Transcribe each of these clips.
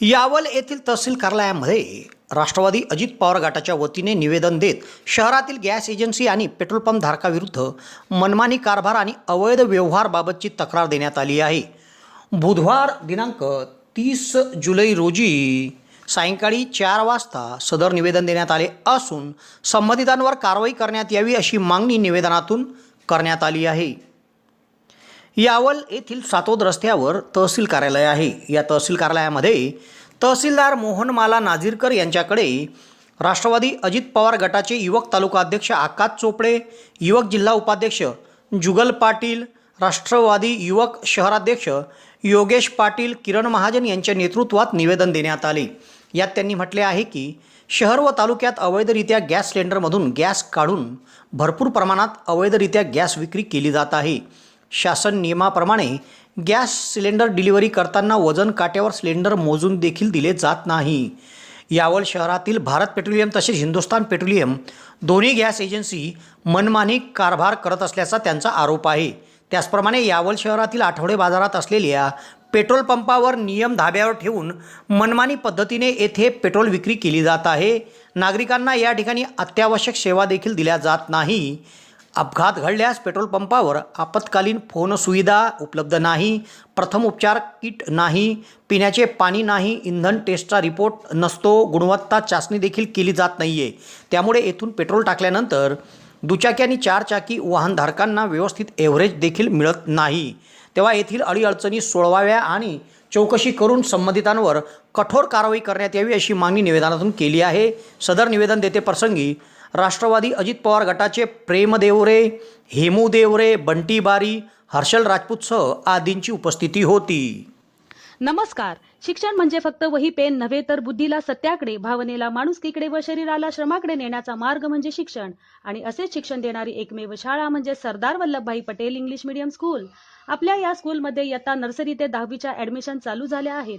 यावल येथील तहसील कार्यालयामध्ये राष्ट्रवादी अजित पवार गटाच्या वतीने निवेदन देत शहरातील गॅस एजन्सी आणि पेट्रोल पंप धारकाविरुद्ध मनमानी कारभार आणि अवैध व्यवहारबाबतची तक्रार देण्यात आली आहे. बुधवार दिनांक तीस जुलै रोजी सायंकाळी चार वाजता सदर निवेदन देण्यात आले असून संबंधितांवर कारवाई करण्यात यावी अशी मागणी निवेदनातून करण्यात आली आहे. यावल येथील सातोद रस्त्यावर तहसील कार्यालय आहे. या तहसील कार्यालयामध्ये तहसीलदार मोहनमाला नाझीरकर यांच्याकडे राष्ट्रवादी अजित पवार गटाचे युवक तालुका अध्यक्ष आकाश चोपडे युवक जिल्हा उपाध्यक्ष जुगल पाटील राष्ट्रवादी युवक शहराध्यक्ष योगेश पाटील किरण महाजन यांच्या नेतृत्वात निवेदन देण्यात आले. यात त्यांनी म्हटले आहे की शहर व तालुक्यात अवैधरित्या गॅस सिलेंडरमधून गॅस काढून भरपूर प्रमाणात अवैधरित्या गॅस विक्री केली जात आहे. शासन नियमाप्रमाणे गॅस सिलेंडर डिलिव्हरी करताना वजन काट्यावर सिलेंडर मोजून देखील दिले जात नाही. यावल शहरातील भारत पेट्रोलियम तसेच हिंदुस्तान पेट्रोलियम दोन्ही गॅस एजन्सी मनमानी कारभार करत असल्याचा त्यांचा आरोप आहे. त्याचप्रमाणे यावल शहरातील आठवडे बाजारात असलेल्या पेट्रोल पंपावर नियम धाब्यावर ठेवून मनमानी पद्धतीने येथे पेट्रोल विक्री केली जात आहे. नागरिकांना या ठिकाणी अत्यावश्यक सेवा देखील दिल्या जात नाही. अपघात घडल्यास पेट्रोल पंपावर आपत्कालीन फोन सुविधा उपलब्ध नाही प्रथम उपचार किट नाही पिण्याचे पाणी नाही इंधन टेस्टचा रिपोर्ट नसतो गुणवत्ता चाचणी देखील केली जात नाही आहे त्यामुळे येथून पेट्रोल टाकल्यानंतर दुचाकी आणि चारचाकी वाहनधारकांना व्यवस्थित एव्हरेज देखील मिळत नाही. तेव्हा येथील अडीअडचणी सोडवाव्या आणि चौकशी करून संबंधितांवर कठोर कारवाई करण्यात यावी अशी मागणी निवेदनातून केली आहे. सदर निवेदन देते प्रसंगी राष्ट्रवादी अजित पवार गटाचे प्रेम देवरे हेमू देवरे बंटी बारी हर्षल राजपूतसह आदींची उपस्थिती होती. नमस्कार. शिक्षण म्हणजे फक्त वही पेन नव्हे तर बुद्धीला सत्याकडे भावनेला माणुसकीकडे व शरीराला श्रमाकडे नेण्याचा मार्ग म्हणजे शिक्षण. आणि असेच शिक्षण देणारी एकमेव शाळा म्हणजे Sardar Vallabhbhai Patel English Medium School. आपल्या या स्कूलमध्ये इयत्ता नर्सरी ते दहावीच्या ऍडमिशन चालू झाल्या आहेत.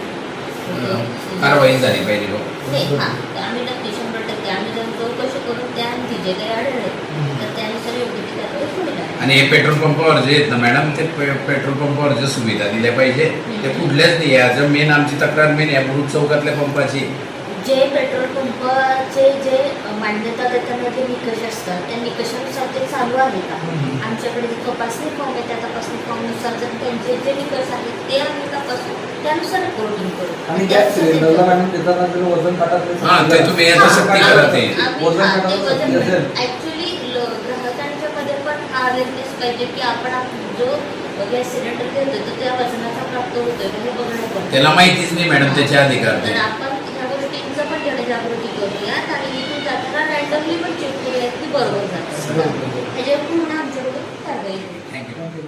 कारवाई झाली पाहिजे हां आम्ही नक्की शंभर टक्के आम्ही जर चौकशी करून जे काही आढळले तर त्यानुसार योग्य ती कारवाई पुढे लागेल. आणि हे पेट्रोल पंपावर जे आहेत ना मॅडम ते पेट्रोल पंपावर ज्या सुविधा दिल्या पाहिजे ते कुठल्याच नाही. आज मेन आमची तक्रार मेन आहे बुरुज चौकातल्या पंपाची. जे पेट्रोल पंपाचे जे मान्यता देताना जे निकष असतात त्या निकषानुसार ते चालू आहे का? आमच्याकडे जे तपासणी फॉर्म आहे त्या तपासणी फॉर्मनुसार जर त्यांचे जे निकष आहेत ते आम्ही त्यानुसार करू आणि गॅस सिलेंडरला मॅडम देताना जर वजन हा, ते तुम्ही याचं सक्ती करा ते. वजन ऍक्च्युली ग्राहकांच्या मध्ये पण अवेअरनेस पाहिजे की आपण आप- जो गॅस सिलेंडर देतो तो त्या वजनाचा प्राप्त हे बघणं त्याला माहितीच नाही मॅडम त्याचे अधिकार तर आपण ह्या गोष्टींचं पण जनजागृती करूयात आणि इथून जाताना रँडमली पण चेक करूयात की बरोबर पूर्ण आमच्याकडे कारवाई होईल. थँक्यू